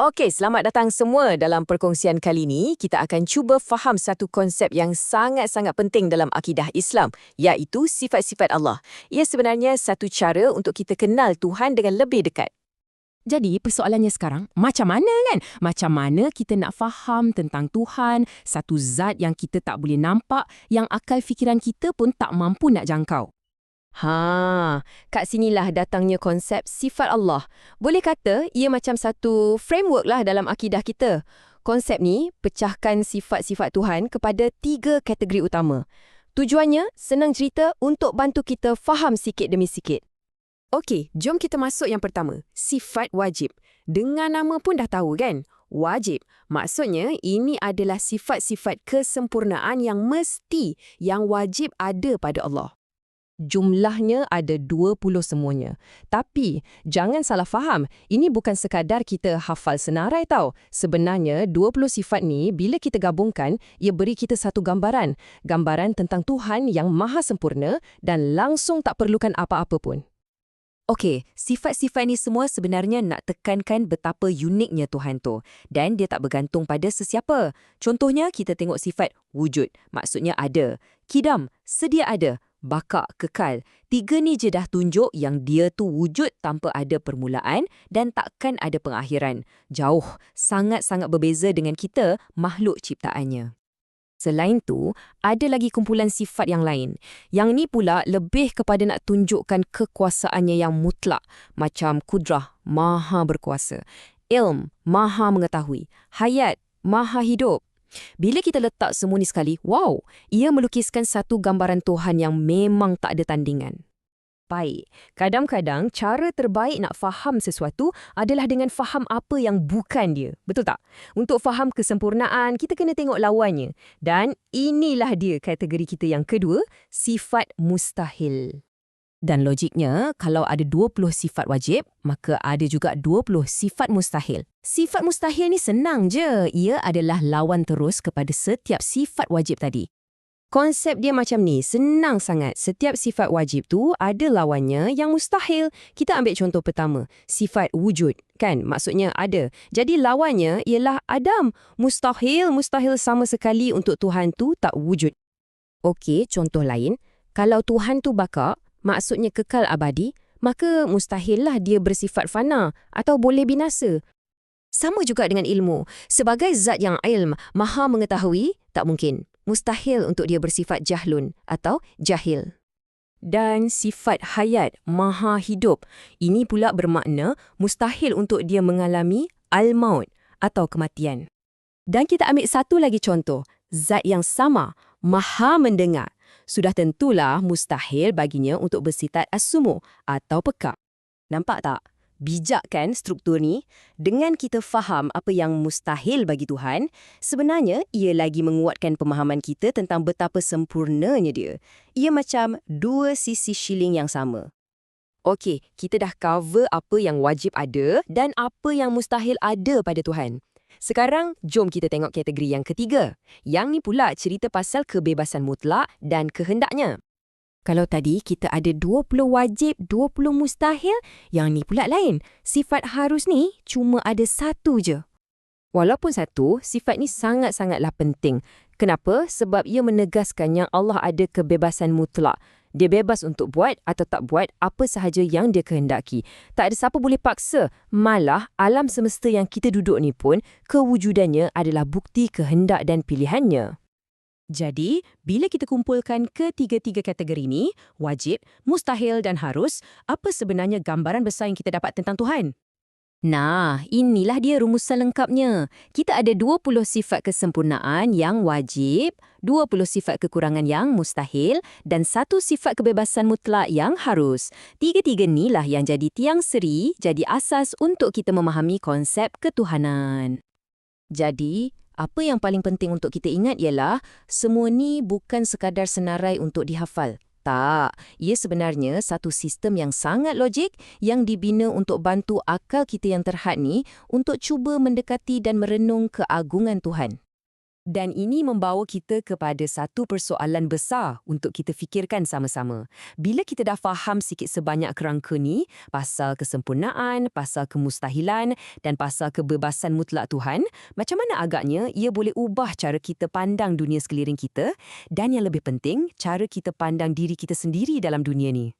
Okey, selamat datang semua dalam perkongsian kali ini. Kita akan cuba faham satu konsep yang sangat-sangat penting dalam akidah Islam, iaitu sifat-sifat Allah. Ia sebenarnya satu cara untuk kita kenal Tuhan dengan lebih dekat. Jadi persoalannya sekarang, macam mana kan? Macam mana kita nak faham tentang Tuhan, satu zat yang kita tak boleh nampak, yang akal fikiran kita pun tak mampu nak jangkau? Ha, kat sinilah datangnya konsep sifat Allah. Boleh kata ia macam satu framework lah dalam akidah kita. Konsep ni pecahkan sifat-sifat Tuhan kepada tiga kategori utama. Tujuannya senang cerita untuk bantu kita faham sikit demi sikit. Okey, jom kita masuk yang pertama, sifat wajib. Dengan nama pun dah tahu kan? Wajib. Maksudnya ini adalah sifat-sifat kesempurnaan yang mesti, yang wajib ada pada Allah jumlahnya ada 20 semuanya. Tapi, jangan salah faham, ini bukan sekadar kita hafal senarai tau. Sebenarnya, 20 sifat ni bila kita gabungkan, ia beri kita satu gambaran. Gambaran tentang Tuhan yang maha sempurna dan langsung tak perlukan apa-apa pun. Okey, sifat-sifat ni semua sebenarnya nak tekankan betapa uniknya Tuhan tu. Dan dia tak bergantung pada sesiapa. Contohnya, kita tengok sifat wujud. Maksudnya ada. Kidam, sedia ada bakak kekal. Tiga ni je dah tunjuk yang dia tu wujud tanpa ada permulaan dan takkan ada pengakhiran. Jauh, sangat-sangat berbeza dengan kita, makhluk ciptaannya. Selain tu, ada lagi kumpulan sifat yang lain. Yang ni pula lebih kepada nak tunjukkan kekuasaannya yang mutlak, macam kudrah, maha berkuasa, ilm, maha mengetahui, hayat, maha hidup, bila kita letak semua ni sekali, wow, ia melukiskan satu gambaran Tuhan yang memang tak ada tandingan. Baik, kadang-kadang cara terbaik nak faham sesuatu adalah dengan faham apa yang bukan dia. Betul tak? Untuk faham kesempurnaan, kita kena tengok lawannya. Dan inilah dia kategori kita yang kedua, sifat mustahil. Dan logiknya, kalau ada 20 sifat wajib, maka ada juga 20 sifat mustahil. Sifat mustahil ni senang je. Ia adalah lawan terus kepada setiap sifat wajib tadi. Konsep dia macam ni, senang sangat. Setiap sifat wajib tu ada lawannya yang mustahil. Kita ambil contoh pertama, sifat wujud. Kan, maksudnya ada. Jadi lawannya ialah Adam. Mustahil, mustahil sama sekali untuk Tuhan tu tak wujud. Okey, contoh lain. Kalau Tuhan tu bakar, maksudnya kekal abadi, maka mustahillah dia bersifat fana atau boleh binasa. Sama juga dengan ilmu. Sebagai zat yang ilm, maha mengetahui, tak mungkin. Mustahil untuk dia bersifat jahlun atau jahil. Dan sifat hayat, maha hidup. Ini pula bermakna mustahil untuk dia mengalami al-maut atau kematian. Dan kita ambil satu lagi contoh. Zat yang sama, maha mendengar sudah tentulah mustahil baginya untuk bersifat asumu atau peka. Nampak tak? Bijak kan struktur ni? Dengan kita faham apa yang mustahil bagi Tuhan, sebenarnya ia lagi menguatkan pemahaman kita tentang betapa sempurnanya dia. Ia macam dua sisi shilling yang sama. Okey, kita dah cover apa yang wajib ada dan apa yang mustahil ada pada Tuhan. Sekarang, jom kita tengok kategori yang ketiga. Yang ni pula cerita pasal kebebasan mutlak dan kehendaknya. Kalau tadi kita ada 20 wajib, 20 mustahil, yang ni pula lain. Sifat harus ni cuma ada satu je. Walaupun satu, sifat ni sangat-sangatlah penting. Kenapa? Sebab ia menegaskan yang Allah ada kebebasan mutlak. Dia bebas untuk buat atau tak buat apa sahaja yang dia kehendaki. Tak ada siapa boleh paksa. Malah, alam semesta yang kita duduk ni pun, kewujudannya adalah bukti kehendak dan pilihannya. Jadi, bila kita kumpulkan ketiga-tiga kategori ini, wajib, mustahil dan harus, apa sebenarnya gambaran besar yang kita dapat tentang Tuhan? Nah, inilah dia rumusan lengkapnya. Kita ada 20 sifat kesempurnaan yang wajib, 20 sifat kekurangan yang mustahil, dan satu sifat kebebasan mutlak yang harus. Tiga-tiga inilah yang jadi tiang seri, jadi asas untuk kita memahami konsep ketuhanan. Jadi, apa yang paling penting untuk kita ingat ialah semua ni bukan sekadar senarai untuk dihafal. Tak, ia sebenarnya satu sistem yang sangat logik yang dibina untuk bantu akal kita yang terhad ni untuk cuba mendekati dan merenung keagungan Tuhan. Dan ini membawa kita kepada satu persoalan besar untuk kita fikirkan sama-sama. Bila kita dah faham sikit sebanyak kerangka ni, pasal kesempurnaan, pasal kemustahilan dan pasal kebebasan mutlak Tuhan, macam mana agaknya ia boleh ubah cara kita pandang dunia sekeliling kita dan yang lebih penting, cara kita pandang diri kita sendiri dalam dunia ni?